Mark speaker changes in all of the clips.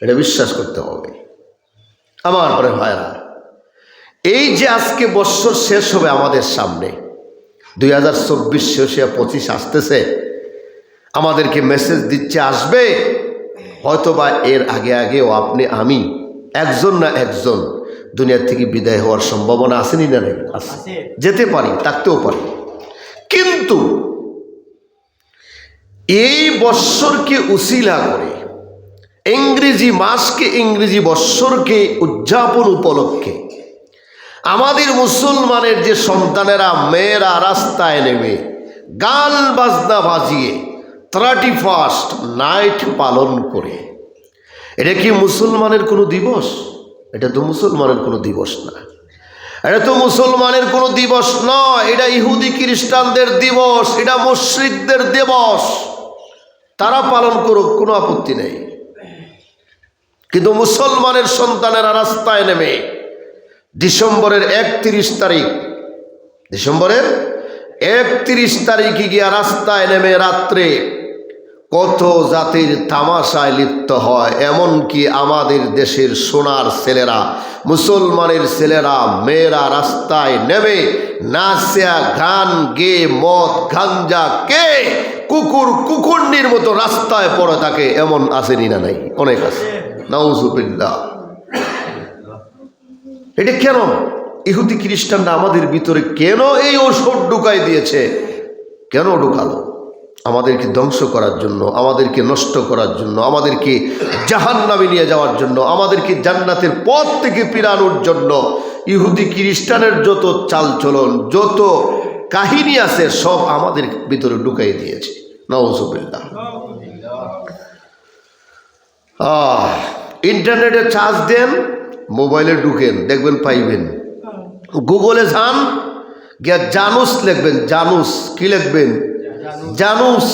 Speaker 1: এটা বিশ্বাস করতে হবে। আমার পরে ভাইরা এই যে আজকে বৎসর শেষ হবে আমাদের সামনে দুই হাজার চব্বিশ শেষে পঁচিশ আসতেছে আমাদেরকে মেসেজ দিচ্ছে আসবে হয়তোবা এর আগে আগেও আপনি আমি একজন না একজন দুনিয়ার থেকে বিদায় হওয়ার সম্ভাবনা আসেনি না আছে
Speaker 2: আছে।
Speaker 1: যেতে পারি থাকতেও পারি। কিন্তু এই বৎসরকে উসিলা করে ইংরেজি মাসকে ইংরেজি বৎসরকে উদযাপন উপলক্ষে। আমাদের মুসলমানের যে সন্তানেরা, মেয়েরা রাস্তায় নেমে গান বাজনা বাজিয়ে থার্টি ফার্স্ট নাইট পালন করে। এটা কি মুসলমানের কোনো দিবস? এটা তো মুসলমানের কোনো দিবস না। এটা তো মুসলমানের কোনো দিবস নয়। এটা ইহুদি খ্রিস্টানদের দিবস, এটা মুশ্রিকদের দিবস। তারা পালন করুক, কোনো আপত্তি নেই। কিন্তু মুসলমানের সন্তানেরা রাস্তায় নেমে ডিসেম্বরের একত্রিশ তারিখ, ডিসেম্বরের একত্রিশ তারিখে গিয়া রাস্তায় নেমে রাত্রে কত জাতির তামাশায় লিপ্ত হয়, এমনকি আমাদের দেশের সোনার ছেলেরা, মুসলমানের ছেলেরা, মেয়েরা রাস্তায় নেমে নাচা গান, গে, মদ, গাঞ্জা, কে কুকুর কুকুরনির মতো রাস্তায় পড়ে থাকে, এমন আসেনি না নাই? অনেক আছে। এটা কেন? ইহুদি খ্রিস্টানরা আমাদের ভিতরে কেন এই ঔষধ ঢুকাই দিয়েছে? কেন ঢুকালো? আমাদেরকে ধ্বংস করার জন্য, আমাদেরকে নষ্ট করার জন্য, আমাদেরকে জাহান নামে নিয়ে যাওয়ার জন্য, আমাদেরকে জান্নাতের পথ থেকে পিরানোর জন্য ইহুদি খ্রিস্টানের যত চালচলন, যত কাহিনী আছে, সব আমাদের ভিতরে ঢুকাই দিয়েছে। নওজুবিল্লাহ আহ ইন্টারনেটে চার্জ দেন মোবাইলে ঢুকেন দেখবেন পাইবেন। গুগলে যান গিয়া জানুস লিখবেন জানুস কি লিখবেন? জানুস।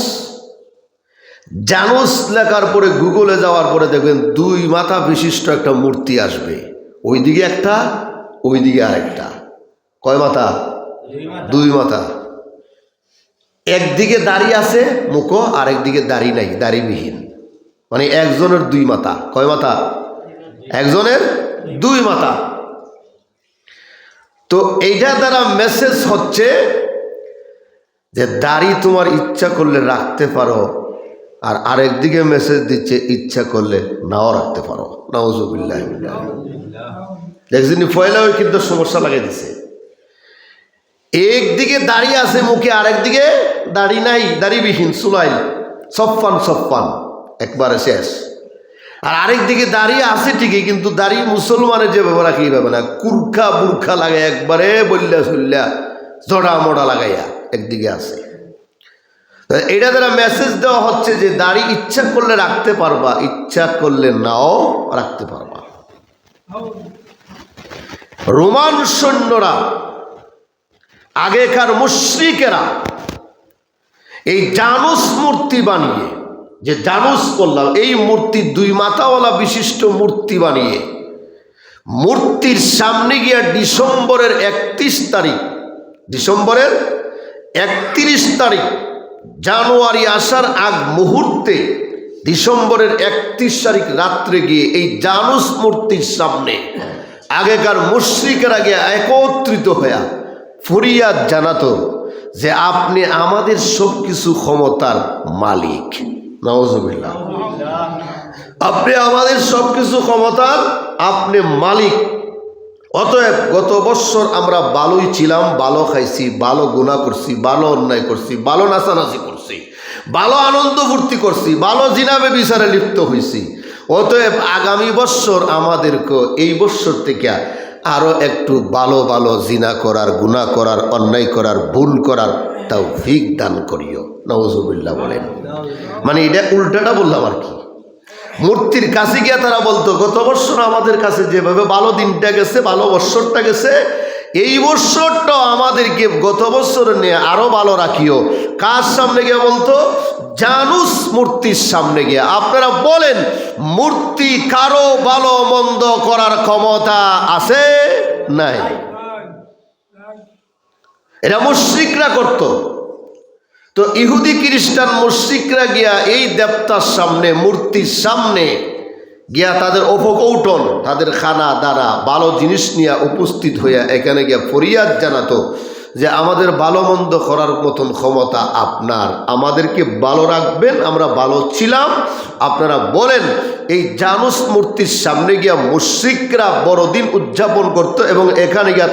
Speaker 1: জানুস। লেখার পরে গুগলে যাওয়ার পরে দেখবেন দুই মাথা বিশিষ্ট একটা মূর্তি আসবে। ওইদিকে একটা ওইদিকে আরেকটা। কয় মাথা। দুই মাথা। একদিকে দাড়ি আছে মুখো আরেকদিকে দাড়ি নাই দাড়িবিহীন। মানে একজনের দুই মাথা। কয় মাথা? একজনের দুই মাথা। তো এইটা দ্বারা মেসেজ হচ্ছে যে দাড়ি তোমার ইচ্ছা করলে রাখতে পারো, আর আরেকদিকে মেসেজ দিচ্ছে ইচ্ছা করলে নাও রাখতে পারো। নাওজুবিল্লাহ দেখছেন পয়লা ওই কিন্তু সমস্যা লাগিয়ে দিছে। একদিকে দাড়ি আছে মুখে, আরেকদিকে দাড়ি নাই, দাড়িবিহীন, সুলাইল সফান সফান একবারে শেষ। আর আরেক দিকে দাঁড়িয়ে আছে ঠিকই, কিন্তু দাড়ি মুসলমানের যে ব্যবহার কি ভাবে না, কুরখা বুরখা লাগাই একবারে বললা সুল্লা জড়া মোড়া লাগাইয়া একদিকে আছে। এটা দ্বারা মেসেজ দেওয়া হচ্ছে যে দাড়ি ইচ্ছা করলে রাখতে পারবা, ইচ্ছা করলে নাও রাখতে পারবা। রোমান সৈন্যরা, আগেকার মুশ্রিকেরা এই জানুস মূর্তি বানিয়ে যে জানুস করলাম এই মূর্তি দুই মাথাওয়ালা বিশিষ্ট মূর্তি বানিয়ে, মূর্তির সামনে গিয়া ডিসেম্বরের একত্রিশ তারিখ, ডিসেম্বরের একত্রিশ তারিখ, জানুয়ারি আসার আগ মুহূর্তে, ডিসেম্বরের একত্রিশ তারিখ রাত্রে গিয়ে এই জানুস মূর্তির সামনে, আগেকার মুশ্রিকেরা আগে একত্রিত হইয়া ফরিয়াদ জানাতো যে আপনি আমাদের সব কিছু ক্ষমতার মালিক। নওয়াজবিল্লাহ আপনি আমাদের সব কিছু ক্ষমতার, আপনি মালিক। অতএব গত বৎসর আমরা ভালোই ছিলাম, ভালো খাইছি, ভালো গুণা করছি, ভালো অন্যায় করছি, ভালো নাচানাচি করছি, ভালো আনন্দ ফুর্তি করছি, ভালো জিনাবে বিচারে লিপ্ত হয়েছি অতএব আগামী বৎসর আমাদেরকে এই বৎসর থেকে আরও একটু ভালো ভালো জিনা করার গুণা করার, অন্যায় করার, ভুল করার তাও ভিক দান করিও নওয়াজুবিল্লাহ বলেন। মানে এটা উল্টাটা বললাম আর কি। মূর্তির কাছে গিয়ে তারা বলতো, গত বছর আমাদের কাছে যেভাবে ভালো দিনটা গেছে, ভালো বৎসরটা গেছে, এই বৎসরটাও আমাদেরকে গত বছর নিয়ে আরও ভালো রাখিও। কার সামনে গিয়ে বলতো? জানুস মূর্তির সামনে গিয়ে। আপনারা বলেন, মূর্তি কারও ভালো মন্দ করার ক্ষমতা আছে? নাই। এটা মুশ্রিকরা করত। তো ইহুদি খ্রিস্টান মুশ্রিকরা গিয়া এই দেবতার সামনে, মূর্তির সামনে গিয়া তাদের অপকৌটন, তাদের খানা দ্বারা ভালো জিনিস নিয়ে উপস্থিত হইয়া এখানে গিয়া ফরিয়াদ জানাতো যে আমাদের ভালো মন্দ করার মতন ক্ষমতা আপনার। আমাদেরকে ভালো রাখবেন, আমরা ভালো ছিলাম, আপনারা বলেন এই জানুস মূর্তির সামনে গিয়া মুশ্রিকরা বড়দিন উদযাপন করত এবং এখানে গিয়া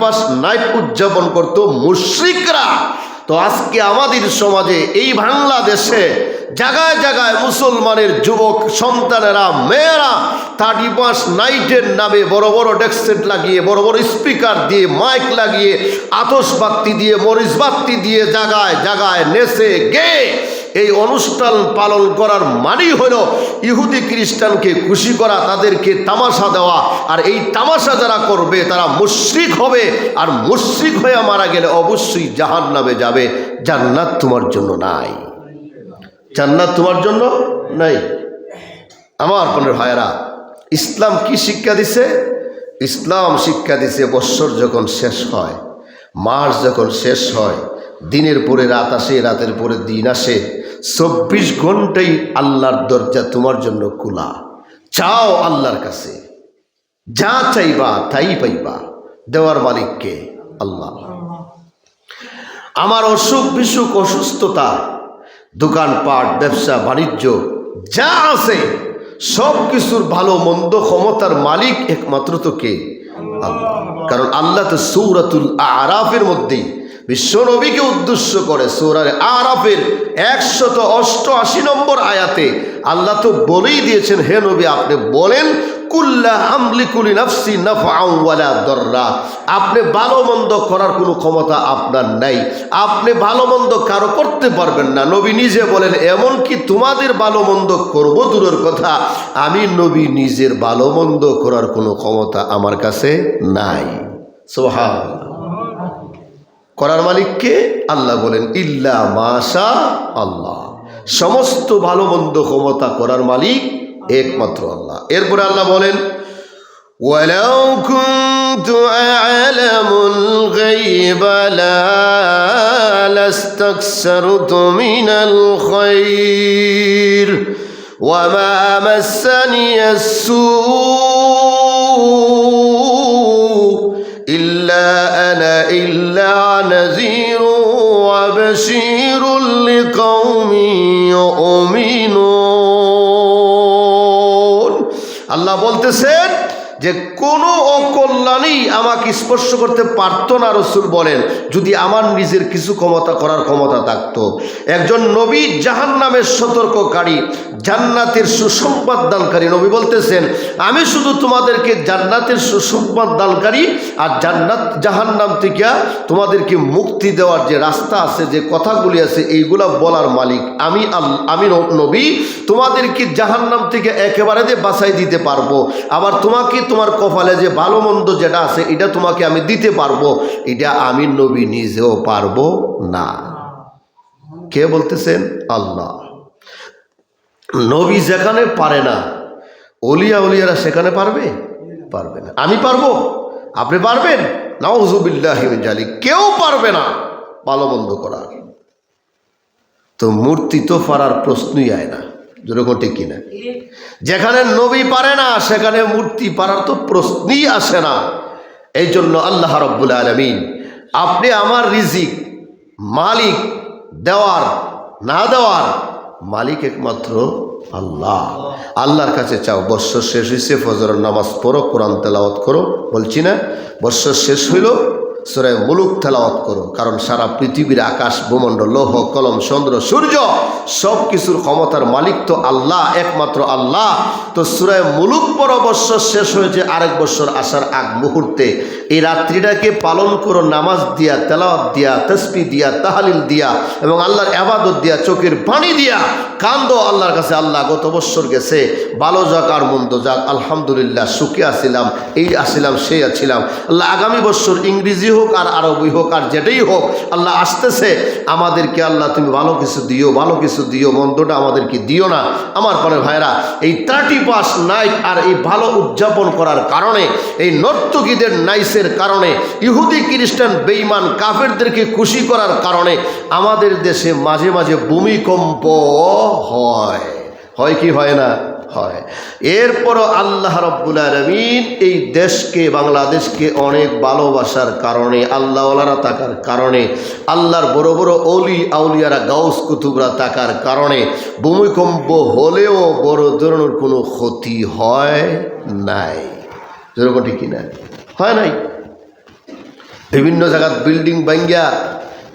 Speaker 1: ফার্স্ট নাইট উদযাপন করত মুশ্রিকরা। তো আজকে আমাদের সমাজে এই বাংলাদেশে জায়গায় জায়গায় মুসলমানের যুবক, সন্তানেরা, মেয়েরা থার্টি পাঁচ নাইটের নামে বড় বড় ডেস্কসেট লাগিয়ে, বড় বড় স্পিকার দিয়ে, মাইক লাগিয়ে আতসবাতি দিয়ে মরিচ বাতি দিয়ে জাগায় জাগায় নেচে গে এই অনুষ্ঠান পালন করার মানেই হল ইহুদি খ্রিস্টানকে খুশি করা, তাদেরকে তামাশা দেওয়া। আর এই তামাশা যারা করবে, তারা মুশ্রিক হবে। আর মুশ্রিক হয়ে মারা গেলে অবশ্যই জাহান নামে যাবে। জান্নাত তোমার জন্য নাই। জান্নাত তোমার জন্য নাই। আমার আপনার ভাইয়েরা, ইসলাম কি শিক্ষা দিছে? ইসলাম শিক্ষা দিছে বৎসর যখন শেষ হয়, মাস যখন শেষ হয়, দিনের পরে রাত আসে, রাতের পরে দিন আসে। চব্বিশ ঘন্টাই আল্লাহর দরজা তোমার জন্য খোলা। চাও আল্লাহর কাছে। যা চাইবা তাই পাইবা। দেওয়ার মালিককে আল্লাহ। আমার অসুখ বিসুখ অসুস্থতা, দোকানপাট, ব্যবসা, বাণিজ্য, যা আছে সব কিছুর ভালো, মন্দ, ক্ষমতার মালিক একমাত্র তো কে আল্লাহ। কারণ আল্লাহ তো সৌরাতুল আরাফের মধ্যেই বিশ্বনবীকে উদ্দেশ্য করে সৌরার আরাফের একশত অষ্টআশি নম্বর আয়াতে আল্লাহ তো বলেই দিয়েছেন, হে নবী, আপনি বলেন আপনি ভালো মন্দ করার কোনো ক্ষমতা আপনার নাই। আপনি ভালো মন্দ কারও করতে পারবেন না। নবী নিজে বলেন এমন কি তোমাদের ভালো মন্দ করব দূরের কথা। আমি নবী নিজের ভালো মন্দ করার কোনো ক্ষমতা আমার কাছে নাই। সোহা করার মালিককে আল্লাহ বলেন ইল্লা মাশা আল্লাহ সমস্ত ভালো মন্দ ক্ষমতা করার মালিক একমাত্র আল্লাহ এরপরে আল্লাহ বলেন ولو كنت أعلم الغيب لا لاستكثرت من الخير وما مسني السوء إلا أنا إلا نذير وبشير لقوم يؤمنون আল্লাহ বলতেছেন যে কোনো অকল্যাণই আমাকে স্পর্শ করতে পারতো না রসুল বলেন যদি আমার নিজের কিছু ক্ষমতা করার ক্ষমতা থাকতো একজন নবী জাহান নামের সতর্ককারী জান্নাতের সুসংবাদ দানকারী নবী বলতেছেন, আমি শুধু তোমাদেরকে জান্নাতের সুসংবাদ দানকারী আর জান্নাত জাহান্নাম থেকে তোমাদেরকে মুক্তি দেওয়ার যে রাস্তা আছে, যে কথাগুলি আছে, এইগুলা বলার মালিক আমি আমি নবী। তোমাদেরকে জাহান্নাম থেকে একেবারে যে বাঁচাই দিতে পারব, আবার তোমাকে তোমার কপালে যে ভালো মন্দ যেটা আছে, এটা তোমাকে আমি দিতে পারব, এটা আমি নবী নিজেও পারব না। কে বলতেছেন? আল্লাহ। নবী যেখানে পারে না, অলিয়া অলিয়ারা সেখানে পারবে? পারবে না। আমি পারব? আপনি পারবেন? নাউজুবিল্লাহ জালি কেউ পারবে না মন্দ করার। তো মূর্তি তো পারার প্রশ্নই আয় না। যেরকম ঠিক কিনা যেখানে নবী পারে না, সেখানে মূর্তি পারার তো প্রশ্নই আসে না। এই জন্য আল্লাহ রব্বুল আলমিন, আপনি আমার রিজিক, মালিক, দেওয়ার, না দেওয়ার মালিক একমাত্র আল্লাহ। আল্লাহর কাছে চাও বৎসর শেষ হয়েছে ফজরের নামাজ পড়ো, কোরআন তেলাওয়াত করো, বলছি না? বৎসর শেষ হইল সুরায় মুলুক তেলাওয়াত করো, কারণ সারা পৃথিবীর আকাশ ভূমণ্ডল লৌহ, কলম, চন্দ্র, সূর্য সব কিছুর ক্ষমতার মালিক তো আল্লাহ, একমাত্র আল্লাহ। তো সুরায় মুলুক পর বৎসর শেষ হয়েছে, আরেক বৎসর আসার আগ মুহূর্তে। এই রাত্রিটাকে পালন করো, নামাজ দিয়া, তেলাওয়াত দিয়া তসবি দিয়া, তাহালিল দিয়া এবং আল্লাহর আবাদত দিয়া, চোখের পানি দিয়া। কান্দো আল্লাহর কাছে, আল্লাহ গত বৎসর গেছে। ভালো যাক আর মন্দ যাক, আলহামদুলিল্লাহ, সুখে আসিলাম, এই আসিলাম, সেই আছিলাম আল্লাহ আগামী বৎসর ইংরেজি হোক আর আরবি হোক আর যেটাই হোক, আল্লাহ আসতেছে। আমাদেরকে আল্লাহ তুমি ভালো কিছু দিও, ভালো কিছু দিও, মন্দটা আমাদেরকে দিও না। আমার পরে ভাইরা, এই থার্টি পাস নাইট আর এই ভালো উদযাপন করার কারণে এই নর্তকীদের নাইসের কারণে, ইহুদি খ্রিস্টান বেইমান কাফেরদেরকে খুশি করার কারণে আমাদের দেশে মাঝে মাঝে ভূমিকম্প হয়। হয় কি হয় না? হয়। এরপরও আল্লাহ রব্বুল আলমিন এই দেশকে, বাংলাদেশকে অনেক ভালোবাসার কারণে, আল্লাহওয়ালারা থাকার কারণে, আল্লাহর বড় বড় অলি আউলিয়ারা, গাউস কুতুবরা থাকার কারণে ভূমিকম্প হলেও বড় ধরনের কোনো ক্ষতি হয় নাই। যেরকম ঠিক কিনা? হয় নাই? বিভিন্ন জায়গার বিল্ডিং ভাঙ্গিয়া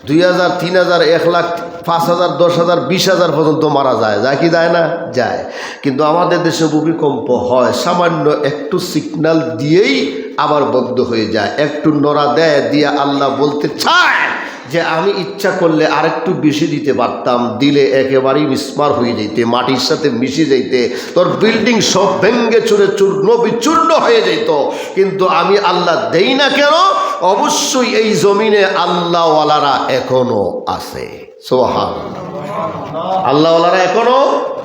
Speaker 1: দুই হাজার, তিন হাজার, এক লাখ, পাঁচ হাজার, দশ হাজার, বিশ হাজার পর্যন্ত মারা যায়। যায় কি যায় না? যায়। কিন্তু আমাদের দেশে ভূমিকম্প হয়, সামান্য একটু সিগনাল দিয়েই আবার বন্ধ হয়ে যায়। একটু নড়া দেয়, দিয়ে আল্লাহ বলতে চায়। যে আমি ইচ্ছা করলে আরেকটু বেশি দিতে পারতাম, দিলে একেবারেই বিস্মার হয়ে যেতে মাটির সাথে মিশে যাইতে, তোর বিল্ডিং সব ভেঙ্গে চুরে চূর্ণ বিচূর্ণ হয়ে যেত কিন্তু আমি আল্লাহ দেই না কেন? অবশ্যই এই জমিনে আল্লাহওয়ালারা এখনও আছে। সোহান আল্লাহওয়ালারা এখনও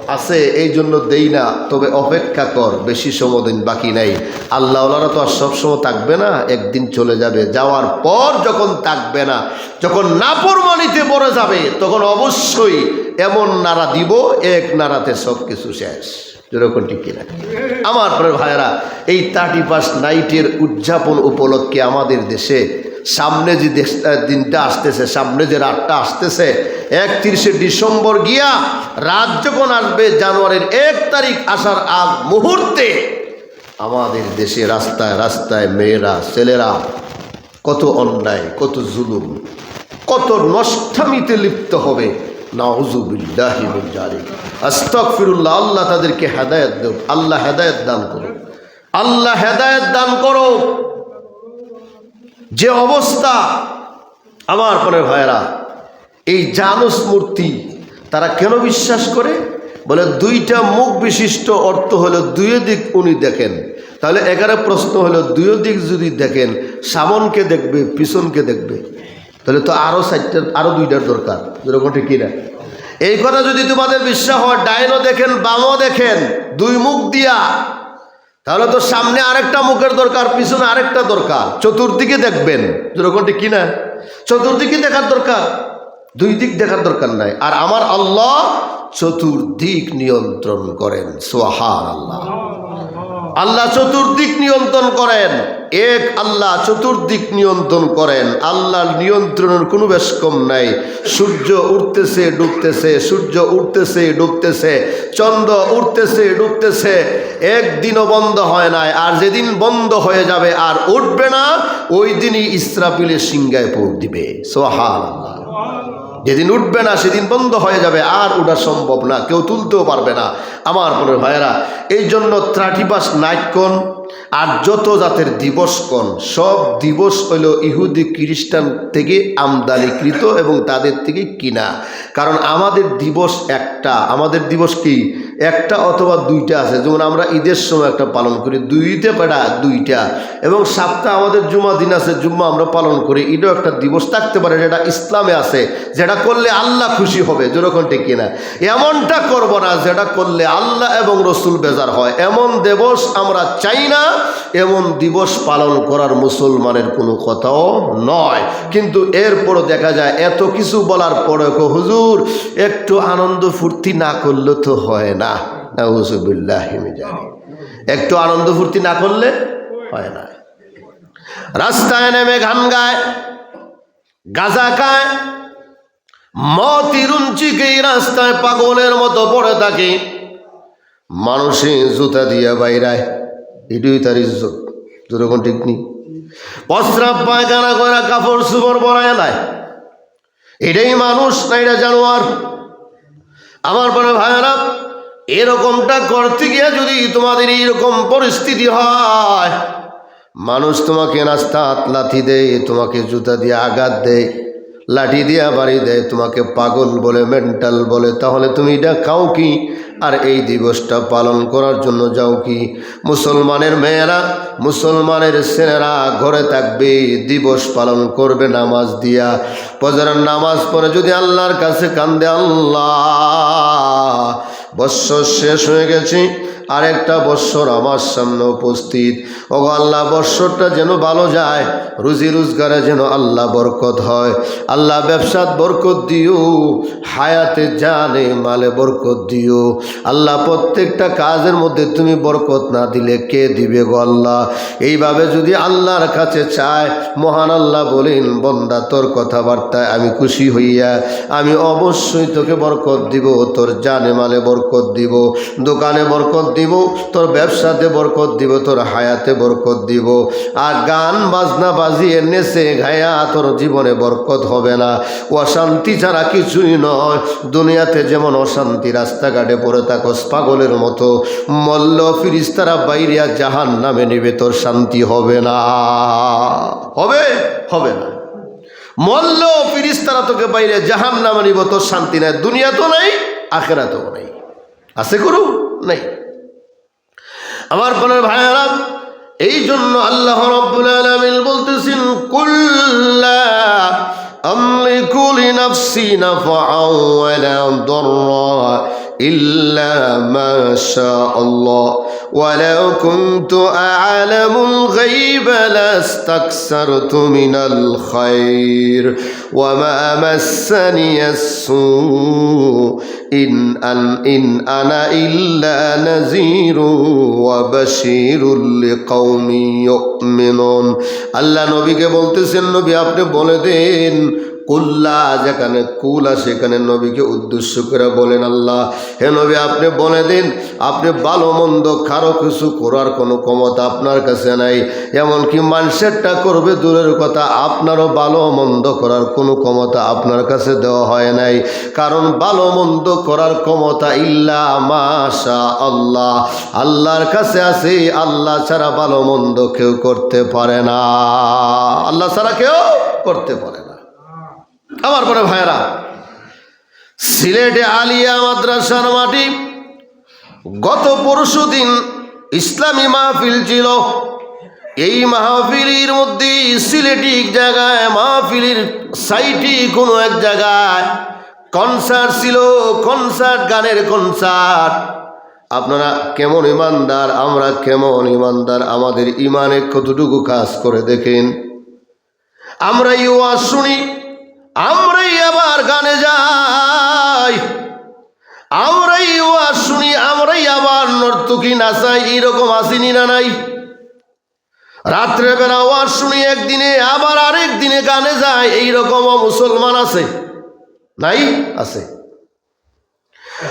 Speaker 1: আছে, এই জন্য দেই না, তবে অপেক্ষা কর, বেশি সময় দিন বাকি নাই। আল্লাহওয়ালারা তো আর সবসময় থাকবে না, একদিন চলে যাবে। যাওয়ার পর যখন থাকবে না, যখন নাপরমানিতে পড়ে যাবে, তখন অবশ্যই এমন নাড়া দিব, এক নাড়াতে সব কিছু শেষ। যেরকম ঠিক কিনা। আমার ভাইয়েরা, এই থার্টি ফার্স্ট নাইটের উদযাপন উপলক্ষে আমাদের দেশে সামনে যে দিনটা আসতেছে, সামনে যে রাতটা আসতেছে, একত্রিশে ডিসেম্বর গিয়া রাত যখন আসবে, জানুয়ারির এক তারিখ আসার আগ মুহূর্তে আমাদের দেশে রাস্তায় রাস্তায় মেয়েরা, ছেলেরা কত অন্যায়, কত জুলুম, কত নষ্টামিতে লিপ্ত হবে। আল্লাহ তাদেরকে হেদায়ত দেব আল্লাহ হেদায়ত দান করো আল্লাহ হেদায়ত দান করো যে অবস্থা আমার পরে ভাইয়েরা, এই জানুস মূর্তি তারা কেন বিশ্বাস করে? বলে দুইটা মুখ বিশিষ্ট অর্থ হলো দুই দিক উনি দেখেন। তাহলে এগারো প্রশ্ন হলো দুই দিক যদি দেখেন, সামনকে দেখবে, পিছনকে দেখবে? তাহলে তো আরও চারটার আরও দুইটার দরকার, যেরকম ঠিক কিনা। এই কথা যদি তোমাদের বিশ্বাস হয়, ডাইনও দেখেন, বামও দেখেন, দুই মুখ দিয়া তাহলে তো সামনে আরেকটা মুখের দরকার, পিছনে আরেকটা দরকার। চতুর্দিকে দেখবেন যেরকমটি কিনা? চতুর্দিকে দেখার দরকার, দুই দিক দেখার দরকার নাই। আর আমার আল্লাহ চতুর্দিক নিয়ন্ত্রণ করেন সোহার আল্লাহ আল্লাহ চতুর্দিক নিয়ন্ত্রণ করেন, এক আল্লাহ চতুর্দিক নিয়ন্ত্রণ করেন, আল্লাহর নিয়ন্ত্রণের কোনো বেশ কম নাই। সূর্য উঠতেছে, ডুবতেছে, সূর্য উঠতেছে, ডুবতেছে, চন্দ্র উঠতেছে, ডুবতেছে একদিনও বন্ধ হয় নাই, আর যেদিন বন্ধ হয়ে যাবে আর উঠবে না, ওই দিনই ইসরাফিলের সিংগায় পৌঁছ দিবে। সোহান আল্লাহ যেদিন উঠবে না, সেদিন বন্ধ হয়ে যাবে, আর ওটা সম্ভব না, কেউ তুলতেও পারবে না। আমার মনে ভাইয়েরা এই জন্য ত্রাটিবাস নাইকন আর যত জাতের দিবসকণ সব দিবস হইল ইহুদি খ্রিস্টান থেকে আমদানিকৃত এবং তাদের থেকে কিনা। কারণ আমাদের দিবস একটা, আমাদের দিবস কি? একটা অথবা দুইটা আছে। যেমন আমরা ঈদের সময় একটা পালন করি, দুইতে পেটা দুইটা। এবং সাতটা আমাদের জুমা দিন আছে, জুম্মা আমরা পালন করি। এটাও একটা দিবস থাকতে পারে যেটা ইসলামে আছে, যেটা করলে আল্লাহ খুশি হবে, যেরকম ঠিক কিনা। এমনটা করব না যেটা করলে আল্লাহ এবং রসুল বেজার হয়। এমন দিবস আমরা চাই না, এমন দিবস পালন করার মুসলমানের কোনো কথাও নয়। কিন্তু এরপরও দেখা যায়, এত কিছু বলার পরে হুজুর, একটু আনন্দ ফুর্তি না করলে তো হয় না। নাউজুবিল্লাহ জানি একটু আনন্দ ফুর্তি না করলে হয় না। রাস্তায় নেমে গান গায়, গাজা খায় মতিরুঞ্চিকেই রাস্তায় পাগলের মতো পড়ে থাকে। মানুষে জুতা দিয়া বাইরায়, এটুই তার ইজ্জত। যেরকম ঠিক নেই প্রস্রাব পায়খানা করে কাপড় সুপড় পরায় এলায় এটাই মানুষ না, এটা জানোয়ার। আমার পরে ভাইয়েরা এরকমটা করতে গিয়ে যদি তোমাদের এইরকম পরিস্থিতি হয়, মানুষ তোমাকে নাস্তাত লাথি দেয়, তোমাকে জুতা দিয়ে আঘাত দেয়, লাঠি দিয়া বাড়ি দেয়, তোমাকে পাগল বলে, মেন্টাল বলে, তাহলে তুমি এটা খাও কি? আর এই দিবসটা পালন করার জন্য যাও কি? মুসলমানের মেয়েরা, মুসলমানের ছেলেরা ঘরে থাকবে, দিবস পালন করবে নামাজ দিয়া। পজারের নামাজ পড়ে যদি আল্লাহর কাছে কান্দে, আল্লাহ বৎসর শেষ হয়ে গেছে। আরেকটা বৎসর আমার সামনে উপস্থিত। ও আল্লাহ, বৎসরটা যেন ভালো যায়, রুজি রোজগারে যেন আল্লাহ বরকত হয়। আল্লাহ ব্যবসাত বরকত দিও, হায়াতে জানে মালে বরকত দিও। আল্লাহ, প্রত্যেকটা কাজের মধ্যে তুমি বরকত না দিলে কে দিবে গো আল্লাহ? এইভাবে যদি আল্লাহর কাছে চায়, মহান আল্লাহ বলেন, বন্দা, তোর কথাবার্তায় আমি খুশি হইয়া, আমি অবশ্যই তোকে বরকত দিব, তোর জানে মালে বরকত দিব, দোকানে বরকত দিব, তোর ব্যবসাতে বরকত দিব, তোর হায়াতে বরকত দিব। আর গান, বাজনা, বাজিয়ে নেচে ঘায়া তোর জীবনে বরকত হবে না। অশান্তি ছাড়া কিছুই নয়। দুনিয়াতে যেমন অশান্তি, রাস্তাঘাটে পড়ে থাকস পাগলের মতো। মল্ল ফিরিস্তারা বাইরিয়া জাহান নামে নেবে, তোর শান্তি হবে না। হবে? হবে না। মল্ল ফিরিস্তারা তোকে বাইরে জাহান নামে নিব, তোর শান্তি নাই। দুনিয়া তো নাই আখেরা তো নাই। আছে করু নাই। আমার পনের ভাইয়ারা এই জন্য আল্লাহ রব্বুল আলামিন বলতেছেন কুল্লা আমলিকু লিনাফসি নাফআন ওয়ালা দররা إلا ما شاء الله ولو كنت أعلم الغيب لاستكثرت من الخير وما مسني السوء إن أن إن أنا إلا نذير وبشير لقوم يؤمنون আল্লাহ নবীকে বলতেছেন নবী আপনি বলে দেন কুল্লা, যেখানে কুলা, সেখানে নবীকে উদ্দেশ্য করে বলেন আল্লাহ, হে নবী, আপনি বলে দিন, আপনি ভালো মন্দ কারও কিছু করার কোনো ক্ষমতা আপনার কাছে নাই। এমনকি মানুষেরটা করবে দূরের কথা, আপনারও ভালো মন্দ করার কোনো ক্ষমতা আপনার কাছে দেওয়া হয় নাই। কারণ ভালো মন্দ করার ক্ষমতা ইল্লা মাশা আল্লাহ আল্লাহর কাছে আছে, আল্লাহ ছাড়া ভালো মন্দ কেউ করতে পারে না। আল্লাহ ছাড়া কেউ করতে পারে আমার পরে ভাইরা সিলেটে আলিয়া মাদ্রাসার মাটি গত পরশু দিন ইসলামী মাহফিল ছিল। এই মাহফিলির মধ্যে সিলেটি জায়গায়, মাহফিলির সাইটি কোনো এক জায়গায় কনসার্ট ছিল কনসার্ট গানের কনসার্ট আপনারা কেমন ইমানদার, আমরা কেমন ইমানদার, আমাদের ইমানে কতটুকু কাজ করে দেখেন। আমরা ইউয়াজ শুনি আমরাই আবার গানে যাই। আমরাই ওয়াজ শুনি, আমরাই আবার নর্তকী নাচাই, এরকম আসিনি না নাই। রাত্রে বেলা ওয়াজ শুনি, একদিনে আবার আরেক দিনে গানে যায় এইরকমও মুসলমান আছে? নাই, আছে।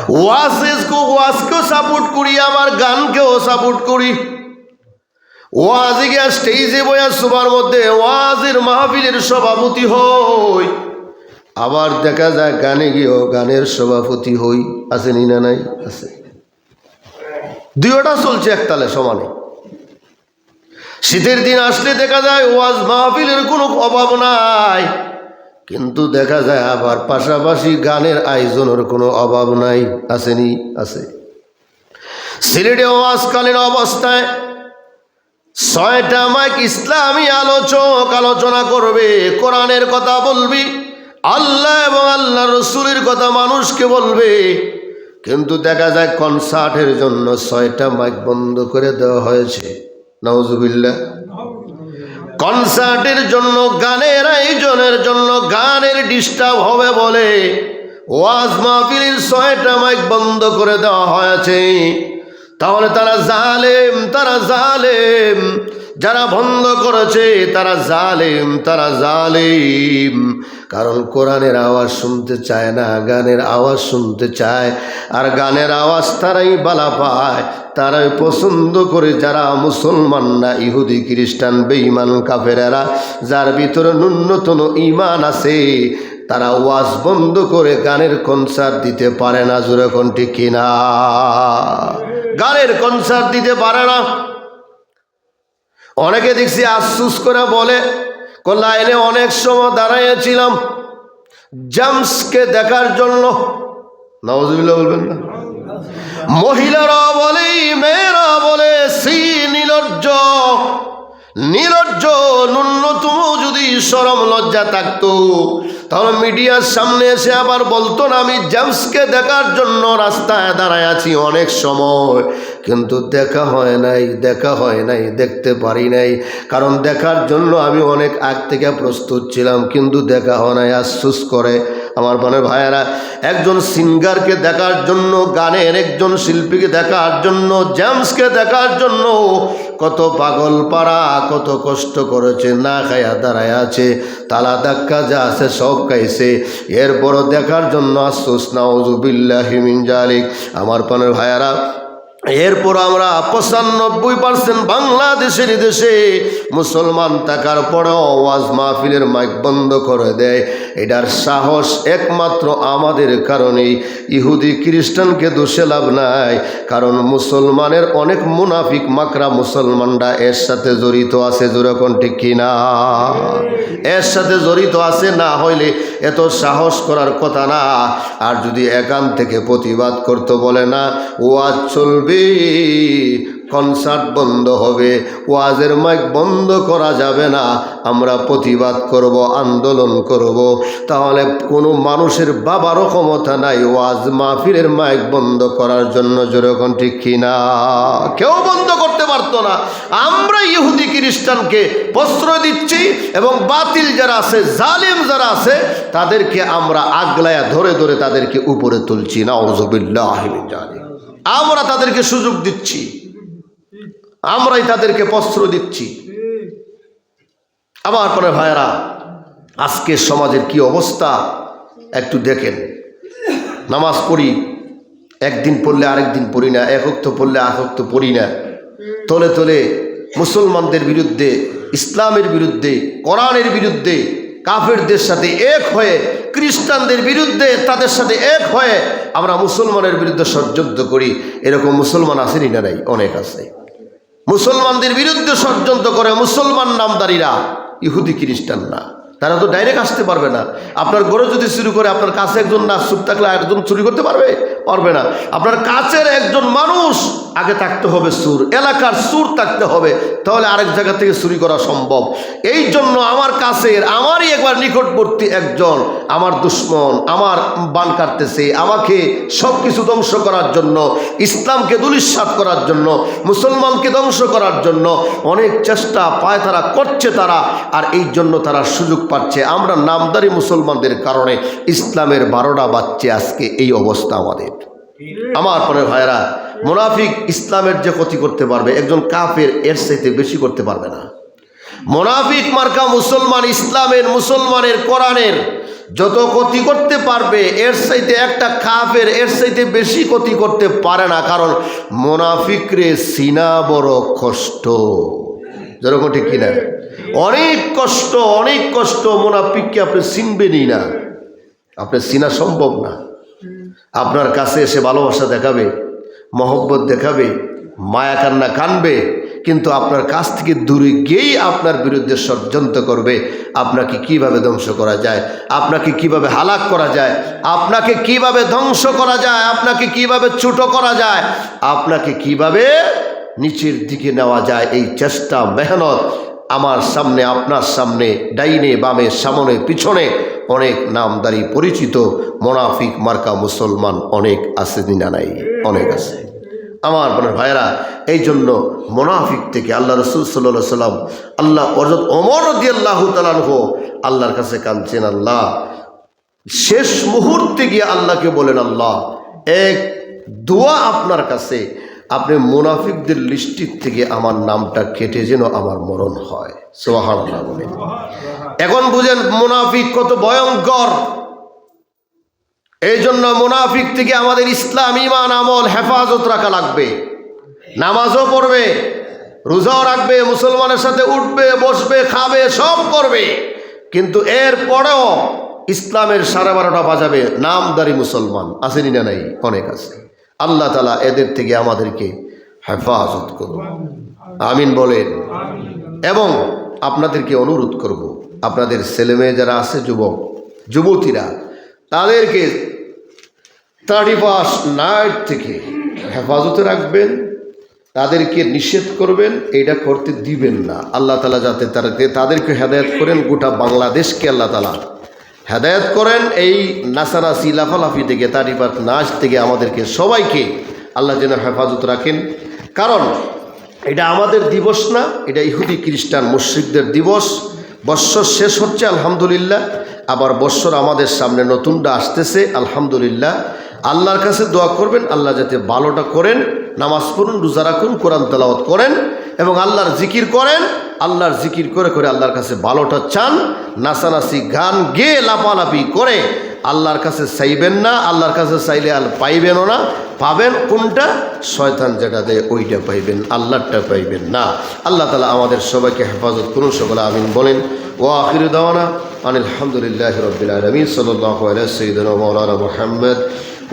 Speaker 1: ওয়াজকে ওয়াজকেও সাপোর্ট করি আবার গানকেও সাপোর্ট করি। ওয়াজে গিয়া স্টেজে বয়া, সবার মধ্যে ওয়াজের মাহফিলের সভাপতি হই। আবার দেখা যায় গানে গিয়েও গানের সভাপতি হই আছে নি না নাই? আছে। দুইটা চলছে একতালে সমানে। শীতের দিন আসলে দেখা যায় ওয়াজ মাহফিলের কোনো অভাব নাই। কিন্তু দেখা যায় আবার পাশাপাশি গানের আয়োজনের কোনো অভাব নাই। আসেনি, আছে। সিলেটে ওয়াজকালীন অবস্থায় ছয়টা মাইক ইসলামী আলোচক আলোচনা করবে, কোরআনের কথা বলবি আল্লাহ এবং আল্লাহ রসুলের কথা মানুষকে বলবে। কিন্তু দেখা যায় কনসার্টের জন্য ছয়টা মাইক বন্ধ করে দেওয়া হয়েছে। নওজুবিল্লা কনসার্টের জন্য, গানের আয়োজনের জন্য গানের ডিস্টার্ব হবে বলে ওয়াজ মাহফিলের ছয়টা মাইক বন্ধ করে দেওয়া হয়েছে। তাহলে তারা জালেম তারা জালেম। যারা বন্ধ করেছে, তারা জালেম তারা জালেম। কারণ কোরআনের আওয়াজ শুনতে চায় না, গানের আওয়াজ শুনতে চায়। আর গানের আওয়াজ তারাই বালা পায়, তারাই পছন্দ করে যারা মুসলমান না, ইহুদি, খ্রিস্টান, বেঈমান, কাফেরেরা, যার ভিতরে ন্যূনতম ইমান আছে, তারা ওয়াজ বন্ধ করে গানের কনসার্ট দিতে পারে না, জোরে কোনটি কিনা গানের কনসার্ট দিতে পারে না। অনেকে দেখছি আফসুস করে বলে "কো লাইনে অনেক সময় দাঁড়াইয়াছিলাম জামসকে দেখার জন্য। নওয়াজুবিল্লাহ বলবেন না? মহিলারা বলে, মেয়েরা বলে, সি নিলজ্জ নিলজ্জ ন্যূনতম যদি সরম লজ্জা থাকতো, তাহলে মিডিয়ার সামনে এসে আবার বলতো না, আমি জেমসকে দেখার জন্য রাস্তায় দাঁড়ায় আছি অনেক সময়। কিন্তু দেখা হয় নাই, দেখা হয় নাই, দেখতে পারি নাই। কারণ দেখার জন্য আমি অনেক আগ থেকে প্রস্তুত ছিলাম, কিন্তু দেখা হয় নাই, আফসুস করে। আমার মনে ভাইয়েরা, একজন সিঙ্গারকে দেখার জন্য, গানের একজন শিল্পীকে দেখার জন্য, জেমসকে দেখার জন্য কত পাগল পাড়া, কত কষ্ট করেছে, না খায়া দাঁড়ায় আছে, তালা ধাক্কা যা আছে সব খাইছে। এরপরও দেখার জন্য আফসোস নাউজুবিল্লাহিমিন জালিক আমার পানের ভাইয়ারা এরপর আমরা পঁচানব্বই পার্সেন্ট বাংলাদেশের দেশে মুসলমান থাকার পরেও ওয়াজ মাহফিলের মাইক বন্ধ করে দেয়। এটার সাহস একমাত্র আমাদের কারণেই। ইহুদি খ্রিস্টানকে দোষে লাভ নাই, কারণ মুসলমানের অনেক মুনাফিক মাকরা মুসলমানরা এর সাথে জড়িত আছে যেরকম ঠিক কিনা? এর সাথে জড়িত আছে না হইলে এত সাহস করার কথা না। আর যদি একান থেকে প্রতিবাদ করতে বলে না, ওয়াজ চলবে কনসার্ট বন্ধ হবে, ওয়াজের মাইক বন্ধ করা যাবে না। আমরা প্রতিবাদ করব, আন্দোলন করব। তাহলে কোনো মানুষের বাবারও ক্ষমতা নাই ওয়াজ মাহফিলের মাইক বন্ধ করার জন্য যেরকম ঠিক কিনা কেউ বন্ধ করতে পারতো না। আমরা ইহুদি খ্রিস্টানকে প্রশ্রয় দিচ্ছি এবং বাতিল যারা আছে, জালিম যারা আছে, তাদেরকে আমরা আগলায়া ধরে ধরে তাদেরকে উপরে তুলছি। না অজবিল্লাহ ওজবিল্লাহ আমরা তাদেরকে সুযোগ দিচ্ছি। আমরাই তাদেরকে বস্ত্র দিচ্ছি। আমার পরে ভাইয়েরা, আজকের সমাজের কি অবস্থা? একটু দেখেন। নামাজ পড়ি, একদিন পড়লে আরেক দিন পড়ি না একক্ত পড়লে একক্ত পড়ি না। তলে তলে মুসলমানদের বিরুদ্ধে, ইসলামের বিরুদ্ধে, কোরআনের বিরুদ্ধে কাফেরদের সাথে এক হয়ে, খ্রিস্টানদের বিরুদ্ধে তাদের সাথে এক হয়ে আমরা মুসলমানের বিরুদ্ধে ষড়যন্ত্র করি। এরকম মুসলমান আসেনি না নাই? অনেক আছে। মুসলমানদের বিরুদ্ধে ষড়যন্ত্র করে মুসলমান নামদারীরা, ইহুদি খ্রিস্টান না তারা তো ডাইরেক্ট আসতে পারবে না। আপনার গড়ে যদি চুরি করে আপনার কাছে একজন না চুপ থাকলে একজন চুরি করতে পারবে? পারবে না। আপনার কাছের একজন মানুষ, আগে থাকতে হবে সুর। এলাকার সুর থাকতে হবে, তাহলে আরেক জায়গা থেকে চুরি করা সম্ভব। এই জন্য আমার কাছের, আমারই একবার নিকটবর্তী একজন, আমার দুশ্মন, আমার বান কাটতেছে, আমাকে সব কিছু ধ্বংস করার জন্য, ইসলামকে দুলিশ্বাত করার জন্য, মুসলমানকে ধ্বংস করার জন্য অনেক চেষ্টা পায় তারা, করছে তারা, আর এই জন্য তারা সুযোগ পাচ্ছে। আমরা নামদারি মুসলমানদের কারণে ইসলামের বারোটা বাচ্চে আজকে এই অবস্থা আমাদের। আমার পরে ভাইরা মোনাফিক ইসলামের যে ক্ষতি করতে পারবে, একজন কাফের এর চাইতে বেশি করতে পারবে না। মোনাফিক মার্কা মুসলমান ইসলামের, মুসলমানের, কোরআনের যত ক্ষতি করতে পারবে, এর চাইতে একটা কাফের এর চাইতে বেশি ক্ষতি করতে পারে না, কারণ মোনাফিকরে সিনা বড় কষ্ট। যেরকম ঠিক কিনা? অনেক কষ্ট অনেক কষ্ট, মোনাফিককে আপনি চিনবেনই না। আপনার চিনা সম্ভব না। আপনার কাছে এসে ভালোবাসা দেখাবে, মহব্বত দেখাবে, মায়া কান্না কানবে, কিন্তু আপনার কাছ থেকে দূরে গিয়েই আপনার বিরুদ্ধে ষড়যন্ত্র করবে। আপনাকে কীভাবে ধ্বংস করা যায়? আপনাকে কীভাবে হালাক করা যায়? আপনাকে কীভাবে ধ্বংস করা যায়? আপনাকে কীভাবে ছোট করা যায়? আপনাকে কীভাবে নিচের দিকে নেওয়া যায়? এই চেষ্টা, মেহনত আমার সামনে, আপনার সামনে, ডাইনে, বামে, সামনে, পিছনে অনেক নামদারি পরিচিত মোনাফিক মার্কা মুসলমান অনেক আছে দিনা নাই? অনেক আছে। আমার বোনের ভাইয়েরা এই জন্য মোনাফিক থেকে আল্লাহ রসুল সাল্লাহ সাল্লাম আল্লাহ অজত অমর দিয়ে আল্লাহ তালানহ আল্লাহর কাছে কাঁদছেন, আল্লাহ, শেষ মুহূর্তে গিয়ে আল্লাহকে বলেন, আল্লাহ, এক দোয়া আপনার কাছে আপনি মুনাফিকদের লিস্টির থেকে আমার নামটা কেটে যেন আমার মরণ হয়। সোহান এখন বুঝেন মুনাফিক কত ভয়ঙ্কর। এই জন্য মুনাফিক থেকে আমাদের ইসলাম ইমান আমল, হেফাজত রাখা লাগবে। নামাজও পড়বে, রোজাও রাখবে, মুসলমানের সাথে উঠবে, বসবে, খাবে, সব করবে। কিন্তু এর পরেও ইসলামের সাড়ে বারোটা বাজাবে, নামদারি মুসলমান। আসেনি না নাই? অনেক আছে। আল্লাহ তালা এদের থেকে আমাদেরকে হেফাজত করুন। আমিন বলেন। এবং আপনাদেরকে অনুরোধ করব, আপনাদের ছেলেমেয়ে যারা আছে, যুবক, যুবতীরা, তাদেরকে থার্টি ফার্স্ট নাইট থেকে হেফাজতে রাখবেন, তাদেরকে নিষেধ করবেন, এটা করতে দিবেন না। আল্লাহ তালা যাতে তাদেরকে তাদেরকে হেদায়ত করেন, গোটা বাংলাদেশকে আল্লাহ তালা হেদায়ত করেন, এই নাসারাসি লাফালাফি থেকে ফার্স্ট নাচ থেকে আমাদেরকে সবাইকে আল্লাহ যেন হেফাজত রাখেন। কারণ এটা আমাদের দিবস না, এটা ইহুদি খ্রিস্টান মুশ্রিকদের দিবস। বৎসর শেষ হচ্ছে, আলহামদুলিল্লাহ। আবার বৎসর আমাদের সামনে নতুনটা আসতেছে, আলহামদুলিল্লাহ। আল্লাহর কাছে দোয়া করবেন, আল্লাহ যাতে ভালোটা করেন, নামাজ পড়ুন, রোজা রাখুন, কোরআন তেলাওয়াত করেন। এবং আল্লাহর জিকির করেন, আল্লাহর জিকির করে করে আল্লাহর কাছে ভালোটা চান, নাসানাসি গান গেয়ে লাপালাপি করে আল্লাহর কাছে চাইবেন না, আল্লাহর কাছে চাইলে আর পাইবেনও না, পাবেন কোনটা? শয়তান যেটা দেয় ওইটা পাইবেন আল্লাহটা পাইবেন না। আল্লাহ তালা আমাদের সবাইকে হেফাজত করুন, সকলে আমিন বলেন। ও আখির দাওয়ানা আনিল আলহামদুলিল্লাহ রবিল আলমিন সাল্লাহ মৌলানা মোহাম্মদ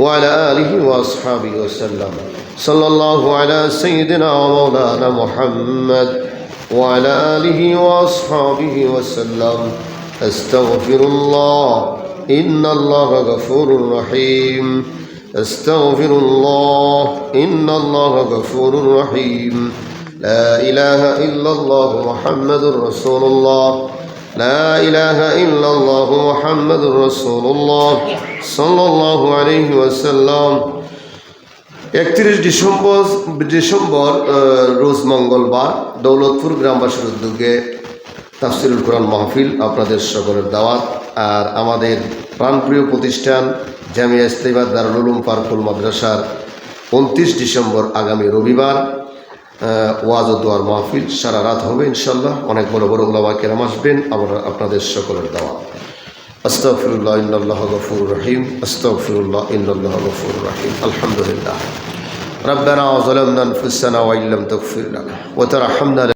Speaker 1: ওয়ালা আলহি ওয়াসহাবি ওসাল্লাম صلى الله على سيدنا ومولانا محمد وعلى آله وأصحابه وسلم. أستغفر الله. إن الله غفور رحيم. أستغفر الله. إن الله غفور رحيم. لا إله إلا الله محمد رسول الله. لا إله إلا الله محمد رسول الله. صلى الله عليه وسلم. একত্রিশ ডিসেম্বর ডিসেম্বর রোজ মঙ্গলবার দৌলতপুর গ্রামবাসীর উদ্যোগে তাফসিরুল কোরআন মাহফিল আপনাদের সকলের দাওয়াত। আর আমাদের প্রাণপ্রিয় প্রতিষ্ঠান জামিয়া ইসলামাদ দারুল উলুম পার্কুল মাদ্রাসার উনত্রিশ ডিসেম্বর আগামী রবিবার ওয়াজ ও দোয়ার মাহফিল সারা রাত হবে ইনশাল্লাহ অনেক বড় বড় ওলামা কেরাম আসবেন আমরা আপনাদের সকলের দাওয়াত। আস্তফিরুল্লাহ ইন্নআল্লাহ গফুর রহিম আস্তফিরুল্লাহ ইন্নআল্লাহ গফুর রহিম আলহামদুলিল্লাহ ربنا ظلمنا انفسنا وان لم تغفر لنا وترحمنا